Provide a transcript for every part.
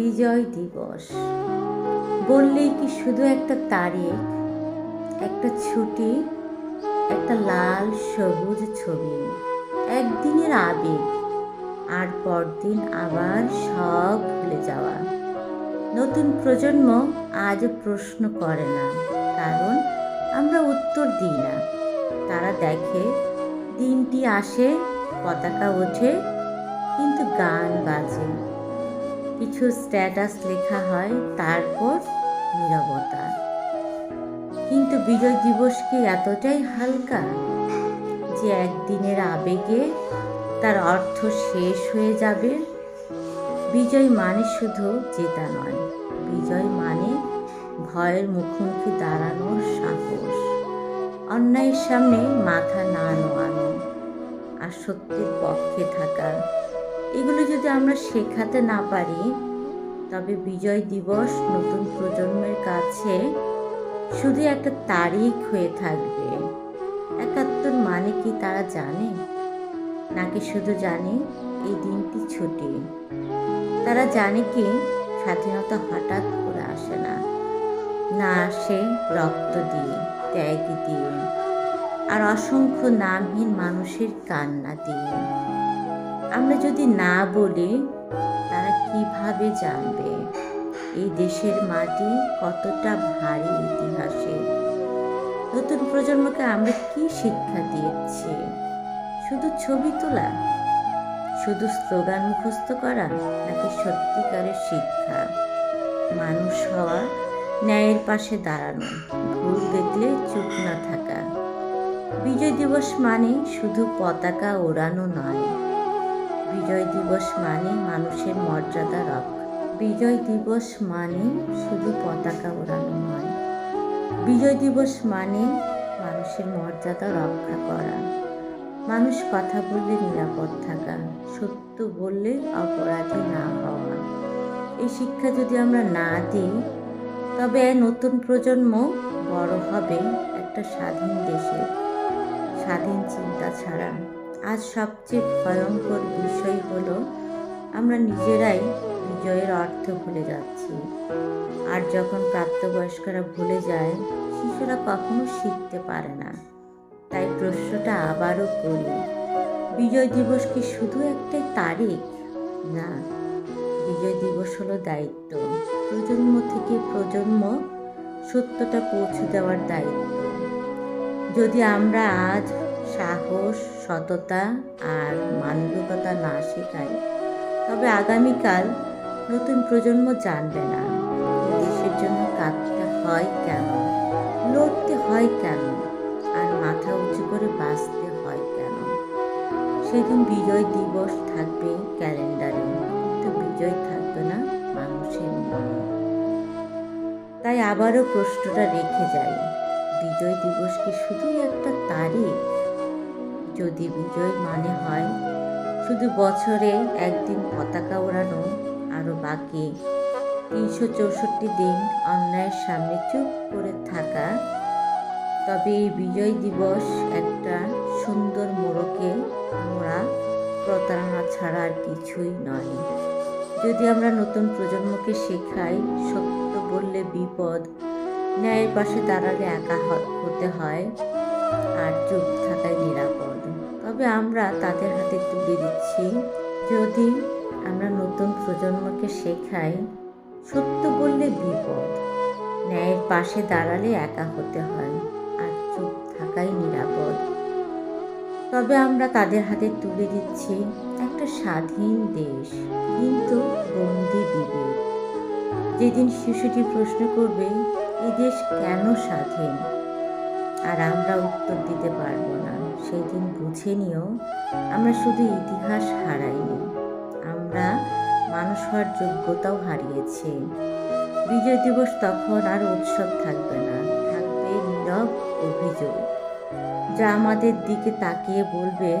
বিজয় দিবস। বললেই কি শুধু একটা তারিখ, একটা ছুটি, একটা লাল সবুজ ছবি, একদিনের আবেগ, আর পরদিন আবার সব ভুলে যাওয়া। নতুন প্রজন্ম আজ প্রশ্ন করে না, কারণ আমরা উত্তর দিই না। তারা দেখে, দিনটি আসে, পতাকা ওঠে, কিন্তু গান বাজে। কিছু স্ট্যাটাস লেখা হয়, তারপর নীরবতা। কিন্তু বিজয় দিবস কি এতটাই হালকা যে একদিনের আবেগে তার অর্থ শেষ হয়ে যাবে। বিজয় মানে শুধু জেতা নয়, বিজয় মানে ভয়ের মুখোমুখি দাঁড়ানোর সাহস। অন্যায়ের সামনে মাথা না নোয়ানো আর সত্যের পক্ষে থাকা। এগুলো যদি আমরা শেখাতে না পারি, তবে বিজয় দিবস নতুন প্রজন্মের কাছে শুধু একটা তারিখ হয়ে থাকবে। একাত্তর মানে কি তারা জানে? নাকি শুধু জানে এই দিনটি ছুটি? তারা জানে কি স্বাধীনতা হঠাৎ করে আসে না? না আসে রক্ত দিয়ে, ত্যাগ দিয়ে, আর অসংখ্য নামহীন মানুষের কান্না দিয়ে। আমরা যদি না বলি, তারা কীভাবে জানবে? এই দেশের মাটি কতটা ভারী ইতিহাসে? নতুন প্রজন্মকে আমরা কি শিক্ষা দিয়েছি শুধু ছবি তোলা? শুধু স্লোগান মুখস্থ করা নাকি সত্যিকারের শিক্ষা? মানুষ হওয়া, ন্যায়ের পাশে দাঁড়ানো, ভুল দেখলে চুপ না থাকা। বিজয় দিবস মানে শুধু পতাকা ওড়ানো নয়। বিজয় দিবস মানে মানুষের মর্যাদা রক্ষা। বিজয় দিবস মানে শুধু পতাকা ওড়ানো নয়। বিজয় দিবস মানে মানুষের মর্যাদা রক্ষা করা। মানুষ কথা বললে নিরাপদ থাকা, সত্য বললে অপরাধী না হওয়া। এই শিক্ষা যদি আমরা না দিই, তবে নতুন প্রজন্ম বড় হবে একটা স্বাধীন দেশে স্বাধীন চিন্তা ছাড়া। আজ সবচেয়ে ভয়ঙ্কর বিষয় হলো, আমরা নিজেরাই বিজয়ের অর্থ ভুলে যাচ্ছি। আর যখন প্রাপ্তবয়স্করা ভুলে যায়, শিশুরা কখনো শিখতে পারে না। তাই প্রশ্নটা আবারও করি, বিজয় দিবস কি শুধু একটাই তারিখ? না, বিজয় দিবস হলো দায়িত্ব। প্রজন্ম থেকে প্রজন্ম সত্যটা পৌঁছে দেওয়ার দায়িত্ব। যদি আমরা আজ সাহস সততা আর মানবিকতা না শেখাই তবে আগামীকাল নতুন প্রজন্ম জানবে না দেশের জন্য কাঁদতে হয় কেন, লড়তে হয় কেন, আর মাথা উঁচু করে বাঁচতে হয় কেন। সেদিন বিজয় দিবস থাকবে ক্যালেন্ডারে, কিন্তু বিজয় থাকবে না মানুষের মনে। তাই আবারও প্রশ্নটা রেখে যাই, বিজয় দিবস কি শুধুই একটা তারিখ? যদি বিজয় মানে হয়, শুধু বছরে একদিন পতাকা ওড়ানো আরও বাকি তিনশো চৌষট্টি দিন অন্যায়ের সামনে চুপ করে থাকা, তবে এই বিজয় দিবস একটা সুন্দর মোড়কে মোড়া প্রতারণা ছাড়া আর কিছুই নয়। যদি আমরা নতুন প্রজন্মকে শেখাই, সত্য বললে বিপদ, ন্যায়ের পাশে দাঁড়ালে একা হতে হয় আর চুপ থাকাই নিরাপদ। তবে আমরা তাদের হাতে তুলে দিচ্ছি। যদি আমরা নতুন প্রজন্মকে শেখাই, সত্য বললে বিপদ। ন্যায়ের পাশে দাঁড়ালে একা হতে হয় আর চুপ থাকাই নিরাপদ। তবে আমরা তাদের হাতে তুলে দিচ্ছি একটা স্বাধীন দেশ, কিন্তু বন্দি বিবেক। যেদিন শিশুটি প্রশ্ন করবে এই দেশ কেন স্বাধীন? আর আমরা উত্তর দিতে পারব না। সেই দিন বুঝে নিও, আমরা শুধু ইতিহাস হারাইনি। আমরা মানুষ হওয়ার যোগ্যতাও হারিয়েছি। বিজয় দিবস তখন আর উৎসব থাকবে না, থাকবে নীরব অভিযোগ। যা আমাদের দিকে তাকিয়ে বলবে,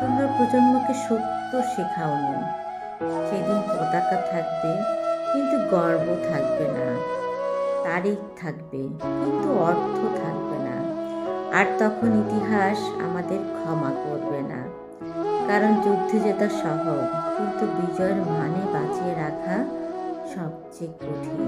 তোমরা প্রজন্মকে সত্য শেখাও শেখাওনি। সেদিন পতাকা থাকবে, কিন্তু গর্ব থাকবে না। তারিখ থাকবে, কিন্তু অর্থ থাকবে। না আর তখন ইতিহাস আমাদের ক্ষমা করবে না। কারণ যুদ্ধে জেতা সহজ, কিন্তু বিজয়ের মানে বাঁচিয়ে রাখা সবচেয়ে কঠিন।